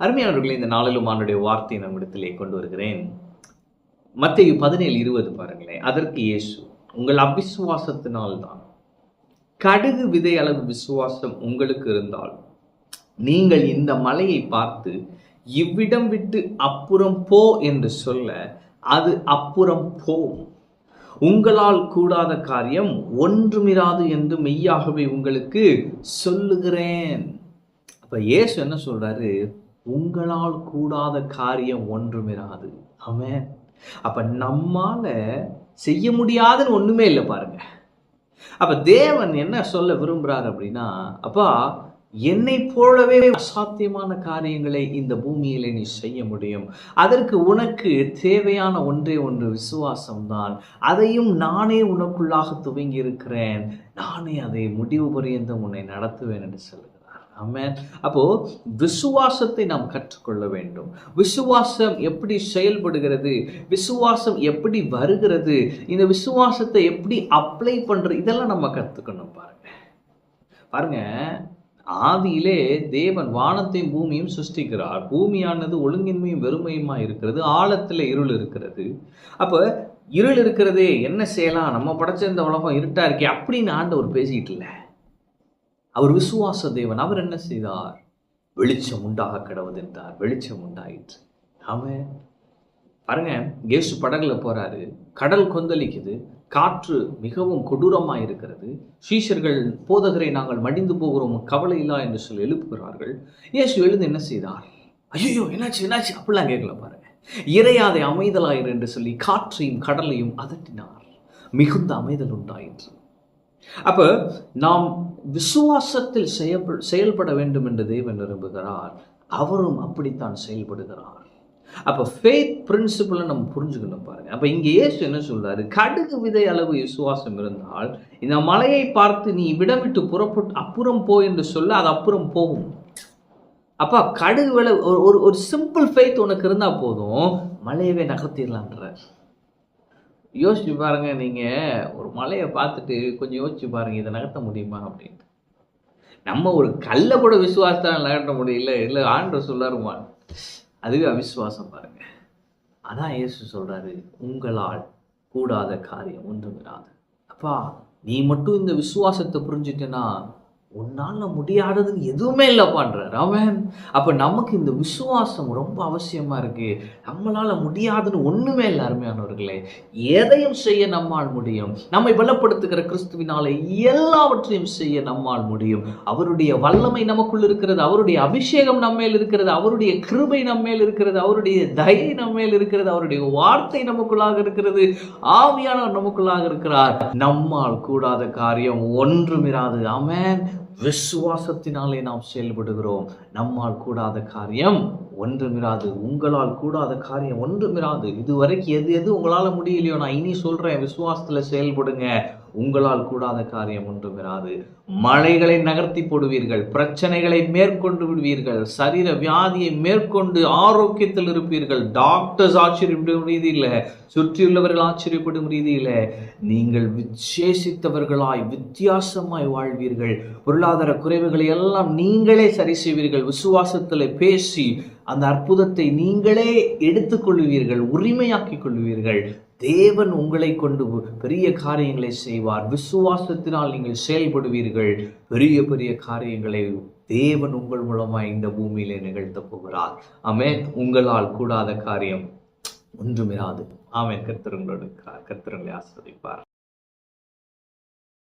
அருமையானவர்களே இந்த நாளிலும் ஆண்டுடைய வார்த்தையை நம்மிடத்திலே கொண்டு வருகிறேன். மத்திய பதினேழு இருபது பாருங்களேன். அதற்கு இயேசு உங்கள் அவிசுவாசத்தினால்தான் கடுகு விதை அளவு விசுவாசம் உங்களுக்கு இருந்தால் நீங்கள் இந்த மலையை பார்த்து இவ்விடம் விட்டு அப்புறம் போ என்று சொல்ல அது அப்புறம் போ. உங்களால் கூடாத காரியம் ஒன்றுமிராது என்று மெய்யாகவே உங்களுக்கு சொல்லுகிறேன். அப்ப இயேசு என்ன சொல்றாரு? உங்களால் கூடாத காரியம் ஒன்றுமிராது. அவன் அப்போ நம்மால் செய்ய முடியாதுன்னு ஒன்றுமே இல்லை பாருங்க. அப்போ தேவன் என்ன சொல்ல விரும்புகிறார் அப்படின்னா அப்பா என்னை போலவே அசாத்தியமான காரியங்களை இந்த பூமியில் நீ செய்ய முடியும். அதற்கு உனக்கு தேவையான ஒன்றே ஒன்று விசுவாசம்தான். அதையும் நானே உனக்குள்ளாக துவங்கி இருக்கிறேன் நானே அதை முடிவு பரியந்தம் உன்னை நடத்துவேன் என்று சொல்லு. ஆமென். அப்போ விசுவாசத்தை நாம் கற்றுக்கொள்ள வேண்டும். விசுவாசம் எப்படி செயல்படுகிறது? விசுவாசம் எப்படி வருகிறது? இந்த விசுவாசத்தை எப்படி அப்ளை பண்ணுறது இதெல்லாம் நம்ம கற்றுக்கணும் பாருங்க. பாருங்க ஆதியிலே தேவன் வானத்தையும் பூமியும் சிருஷ்டிக்கிறார். பூமியானது ஒழுங்கின்மையும் வெறுமையுமா இருக்கிறது? ஆழத்துல இருள் இருக்கிறது. அப்போ இருள் இருக்கிறதே என்ன செய்யலாம்? நம்ம படைச்ச இந்த உலகம் இருட்டா இருக்கே அப்படின்னு ஆண்டவர் பேசிக்கிட்டு இல்லை. அவர் விசுவாச தேவன். அவர் என்ன செய்தார்? வெளிச்சம் உண்டாக கிடவது என்றார். வெளிச்சம் உண்டாயிற்று. ஆமே பாருங்க கேசு படகுல போறாரு. கடல் கொந்தளிக்குது. காற்று மிகவும் கொடூரமாக இருக்கிறது. சீஷர்கள் போதகரை நாங்கள் மடிந்து போகிறோம் கவலை இல்லா என்று சொல்லி எழுப்புகிறார்கள். இயேசு எழுந்து என்ன செய்தார்? ஐயோ என்னாச்சு என்னாச்சு? அப்படிலாம் கேட்கல பாருங்க. இறையாதை அமைதலாயிரு என்று சொல்லி காற்றையும் கடலையும் அதட்டினார். மிகுந்த அமைதல் உண்டாயிற்று. அப்போ நாம் விசுவாசத்தில் செயல்பட வேண்டும் என்று தேவன் விரும்புகிறார். அவரும் அப்படித்தான் செயல்படுகிறார். அப்போ ஃபேத் பிரின்சிபிளை நம்ம புரிஞ்சுக்கணும் பாருங்க. அப்போ இங்கே ஏசு என்ன சொல்றாரு? கடுகு விதை அளவு விசுவாசம் இருந்தால் இந்த மலையை பார்த்து நீ விடம் விட்டு புறப்பட்டு அப்புறம் போ என்று சொல்ல அது அப்புறம் போகும். அப்பா கடுகு விலை ஒரு ஒரு ஒரு சிம்பிள் ஃபெய்த் உனக்கு இருந்தால் போதும் மலையவே நகர்த்திடலான்றார் யோசிச்சு பாருங்க நீங்கள் ஒரு மலையை பார்த்துட்டு கொஞ்சம் யோசிச்சு பாருங்க இதை நகர்த்த முடியுமா அப்படின்ட்டு. நம்ம ஒரு கல்லை கூட விசுவாசத்தால் நகர்த்த முடியல இல்லை ஆண்டு சொல்லாருமா? அதுவே அவிசுவாசம் பாருங்க. அதான் இயேசு சொல்கிறாரு உங்களால் கூடாத காரியம் ஒன்றுமிராது அப்பா நீ மட்டும் இந்த விசுவாசத்தை புரிஞ்சுட்டேன்னா உன்னால் முடியாததுன்னு எதுவுமே இல்லைப்பான்றார் அவன் அப்போ நமக்கு இந்த விசுவாசம் ரொம்ப அவசியமாக இருக்கு. நம்மளால முடியாதுன்னு ஒன்றுமே இல்லை அருமையானவர்களே. எதையும் செய்ய நம்மால் முடியும். நம்மை பலப்படுத்துகிற கிறிஸ்துவினால எல்லாவற்றையும் செய்ய நம்மால் முடியும். அவருடைய வல்லமை நமக்குள் இருக்கிறது அவருடைய அபிஷேகம் நம்மேல் இருக்கிறது அவருடைய கிருபை நம்மேல் இருக்கிறது அவருடைய தயை நம்மேல் இருக்கிறது அவருடைய வார்த்தை நமக்குள்ளாக இருக்கிறது. ஆவியானவர் நமக்குள்ளாக இருக்கிறார். நம்மால் கூடாத காரியம் ஒன்றுமிராது. ஆமென். விசுவாசத்தினாலே நாம் செயல்படுகிறோம். நம்மால் கூடாத காரியம் ஒன்றுமிராது. உங்களால் கூடாத காரியம் ஒன்றுமிராது. இதுவரைக்கும் எது எது உங்களால் முடியலையோ நான் இனி சொல்றேன் விசுவாசத்துல செயல்படுங்க. உங்களால் கூடாத காரியம் ஒன்றுமிராது. மலைகளை நகர்த்தி போடுவீர்கள் பிரச்சனைகளை மேற்கொண்டு விடுவீர்கள் சரீர வியாதியை மேற்கொண்டு ஆரோக்கியத்தில் இருப்பீர்கள். டாக்டர்ஸ் ஆச்சரியப்படும் ரீதியில் சுற்றியுள்ளவர்கள் ஆச்சரியப்படும் ரீதியில் நீங்கள் விசேஷித்தவர்களாய் வித்தியாசமாய் வாழ்வீர்கள். பொருளாதார குறைவுகளை எல்லாம் நீங்களே சரி செய்வீர்கள். விசுவாசத்தில் பேசி அந்த அற்புதத்தை நீங்களே எடுத்துக்கொள்வீர்கள் உரிமையாக்கிக் கொள்வீர்கள். தேவன் உங்களை கொண்டு பெரிய காரியங்களை செய்வார். விசுவாசத்தினால் நீங்கள் செயல்படுவீர்கள். பெரிய பெரிய காரியங்களை தேவன் உங்கள் மூலமாக இந்த பூமியிலே நிகழ்த்த போகிறார். ஆமே உங்களால் கூடாத காரியம் ஒன்றுமிராது. ஆமே கர்த்தருங்களோடு இருக்கிறார் கர்த்தருங்களை ஆஸ்வதிப்பார்